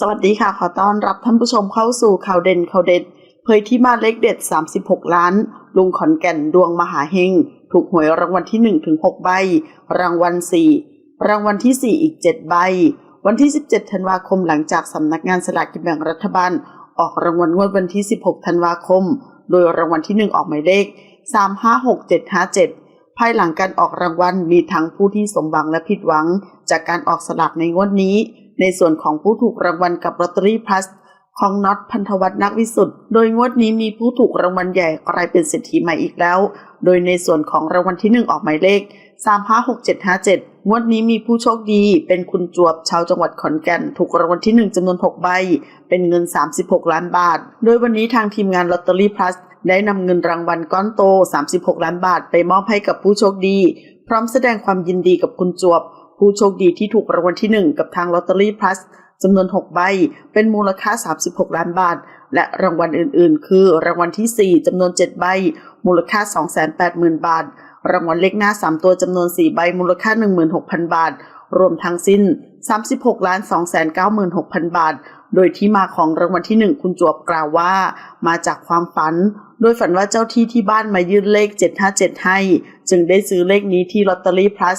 สวัสดีค่ะ ขอต้อนรับท่านผู้ชมเข้าสู่ข่าวเด่นข่าวเด็ด เผยที่มาเลขเด็ด 36 ล้าน ลุงขอนแก่นดวงมหาเฮง ถูกหวยรางวัลที่ 1 ถึง 6 ใบ รางวัล 4 รางวัลที่ 4 อีก 7 ใบ วันที่ 17 ธันวาคมหลังจากสำนักงานสลากกินแบ่งรัฐบาล ออกรางวัลงวดวันที่ 16 ธันวาคม โดยรางวัลที่ 1 ออกหมายเลข 356757 ภายหลังการออกรางวัลมีทั้งผู้ที่สมหวังและผิดหวัง จากการออกสลากในงวดนี้ ในส่วนของผู้ถูกรางวัลกับลอตเตอรี่พลัสของน็อตพันธวัฒนักวิสุทธ์โดยงวดนี้มีผู้ถูกรางวัลใหญ่กลายเป็นเศรษฐีใหม่อีกแล้ว โดยในส่วนของรางวัลที่ 1 ออกหมายเลข 356757 งวดนี้มีผู้โชคดี เป็นคุณจวบชาวจังหวัดขอนแก่น ถูกรางวัลที่ 1จำนวน 6 ใบ เป็นเงิน 36 ล้านบาท โดยวันนี้ทางทีมงานลอตเตอรี่พลัสได้นำเงินรางวัลก้อนโต 36 ล้านบาท ไปมอบให้กับผู้โชคดี พร้อมแสดงความยินดีกับคุณจวบ ผู้โชคดีที่ถูกรางวัลที่ 1 กับทางลอตเตอรี่พลัสจำนวน 6 ใบ เป็นมูลค่า 36 ล้านบาท และรางวัลอื่นๆ คือ รางวัลที่ 4จำนวน 7 ใบ มูลค่า 280,000 บาท รางวัลเลขหน้า 3 ตัวจำนวน 4 ใบ มูลค่า 16,000 บาท รวมทั้งสิ้น 36ล้าน296,000 บาท โดยที่มาของรางวัลที่ 1 คุณจวบกล่าวว่า มาจากความฝัน โดยฝันว่าเจ้าที่ที่บ้านมายื่นเลข 757 ให้ จึงได้ซื้อเลขนี้ที่ลอตเตอรี่พลัส